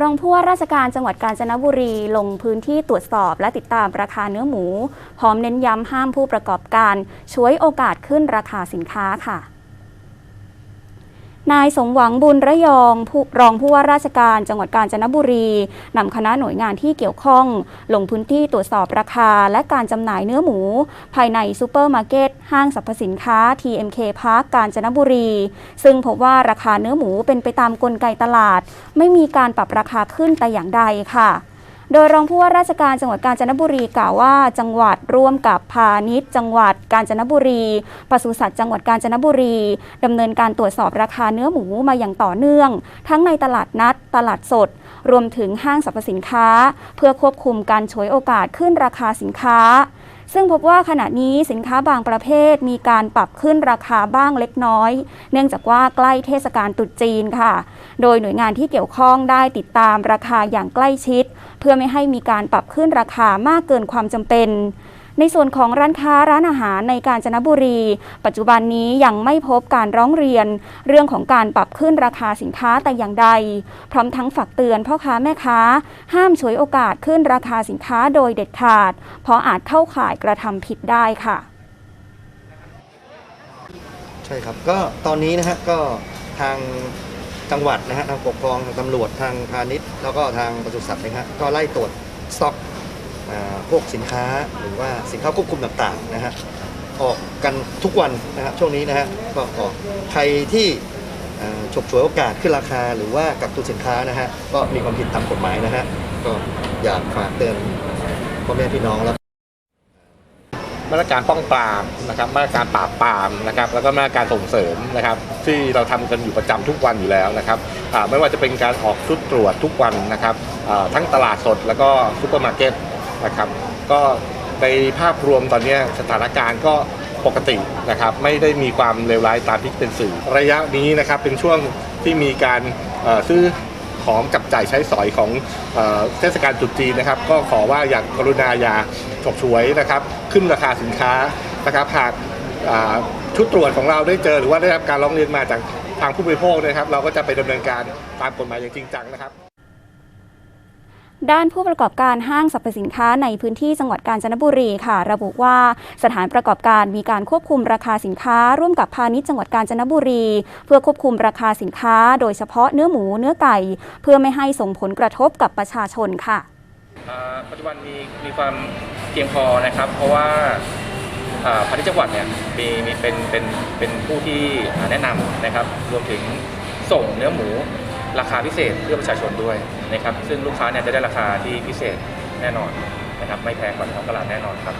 รองผู้ว่าราชการจังหวัดกาญจนบุรีลงพื้นที่ตรวจสอบ และติดตามราคาเนื้อหมู พร้อมเน้นย้ำห้ามผู้ประกอบการช่วยโอกาสขึ้นราคาสินค้าค่ะ นายสมหวังบุญระยองรองผู้ว่าราชการจังหวัดกาญจนบุรีนำคณะหน่วยงานที่เกี่ยวข้อง ลงพื้นที่ตรวจสอบราคา และการจำหน่ายเนื้อหมู ภายในซูเปอร์มาร์เก็ตห้างสรรพสินค้า TMK Park กาญจนบุรี ซึ่งพบว่าราคาเนื้อหมูเป็นไปตามกลไกตลาด ไม่มีการปรับราคาขึ้นแต่อย่างใดค่ะ โดยรองผู้ว่าราชการจังหวัดกาญจนบุรีกล่าวว่า จังหวัดร่วมกับพาณิชย์จังหวัดกาญจนบุรีปศุสัตว์จังหวัดกาญจนบุรีดำเนินการตรวจสอบราคาเนื้อหมูมาอย่างต่อเนื่อง ทั้งในตลาดนัด ตลาดสด รวมถึงห้างสรรพสินค้า เพื่อควบคุมการฉวยโอกาสขึ้นราคาสินค้าซึ่งพบว่าขณะนี้สินค้าบางประเภทมีการปรับขึ้นราคาบ้างเล็กน้อย เนื่องจากว่าใกล้เทศกาลตรุษจีนค่ะ โดยหน่วยงานที่เกี่ยวข้องได้ติดตามราคาอย่างใกล้ชิด เพื่อไม่ให้มีการปรับขึ้นราคามากเกินความจำเป็นในส่วนของร้านค้าร้านอาหารในกาญจนบุรี ปัจจุบันนี้ยังไม่พบการร้องเรียน เรื่องของการปรับขึ้นราคาสินค้าแต่อย่างใด พร้อมทั้งฝากเตือนพ่อค้าแม่ค้า ห้ามฉวยโอกาสขึ้นราคาสินค้าโดยเด็ดขาด เพราะอาจเข้าข่ายกระทำผิดได้ค่ะ ใช่ครับก็ตอนนี้นะฮะก็ทาง จังหวัดนะฮะทางปกครองทางตำรวจทางพาณิชย์ แล้วก็ทางปศุสัตว์นะฮะก็ไล่ตรวจสต็อกพวกสินค้าหรือว่าสินค้าควบคุมต่างๆนะฮะออกกันทุกวันนะฮะช่วงนี้นะฮะก็ออกใครที่ฉกฉวยโอกาสขึ้นราคา หรือว่ากักตุนสินค้านะฮะก็มีความผิดตามกฎหมายนะฮะก็อยากฝากเตือนพ่อแม่พี่น้องแล้ว มาตรการป้องปรามนะครับมาตรการปราบปรามนะครับแล้วก็มาตรการส่งเสริมนะครับที่เราทำกันอยู่ประจำทุกวันอยู่แล้วนะครับไม่ว่าจะเป็นการออกชุดตรวจทุกวันนะครับทั้งตลาดสดแล้วก็ซูเปอร์มาร์เก็ตนะครับก็ในภาพรวมตอนนี้สถานการณ์ก็ปกตินะครับไม่ได้มีความเลวร้ายตามที่เป็นสื่อ ระยะนี้นะครับเป็นช่วงที่มีการซื้อของจับจ่ายใช้สอยของเทศกาลตรุษจีนนะครับ ก็ขอว่าอย่างกรุณาอย่า ฉกฉวยนะครับขึ้นราคาสินค้านะครับหากชุดตรวจของเราได้เจอหรือว่าได้รับการร้องเรียนมาจากทางผู้บริโภคนะครับ เราก็จะไปดำเนินการตามกฎหมายอย่างจริงจังนะครับด้านผู้ประกอบการห้างสรรพสินค้าในพื้นที่จังหวัดกาญจนบุรีค่ะ ระบุว่าสถานประกอบการมีการควบคุมราคาสินค้า ร่วมกับพาณิชย์จังหวัดกาญจนบุรี เพื่อควบคุมราคาสินค้า โดยเฉพาะเนื้อหมูเนื้อไก่ เพื่อไม่ให้ส่งผลกระทบกับประชาชนค่ะ ปัจจุบันมีมีความเพียงพอนะครับ เพราะว่าพาณิชย์จังหวัดเนี่ยมีมีเป็นเป็นเป็นผู้ที่แนะนำนะครับ รวมถึงส่งเนื้อหมูราคาพิเศษเพื่อประชาชนด้วยนะครับ ซึ่งลูกค้าเนี่ยจะได้ราคาที่พิเศษแน่นอนนะครับ ไม่แพงกว่าท้องตลาดแน่นอนครับ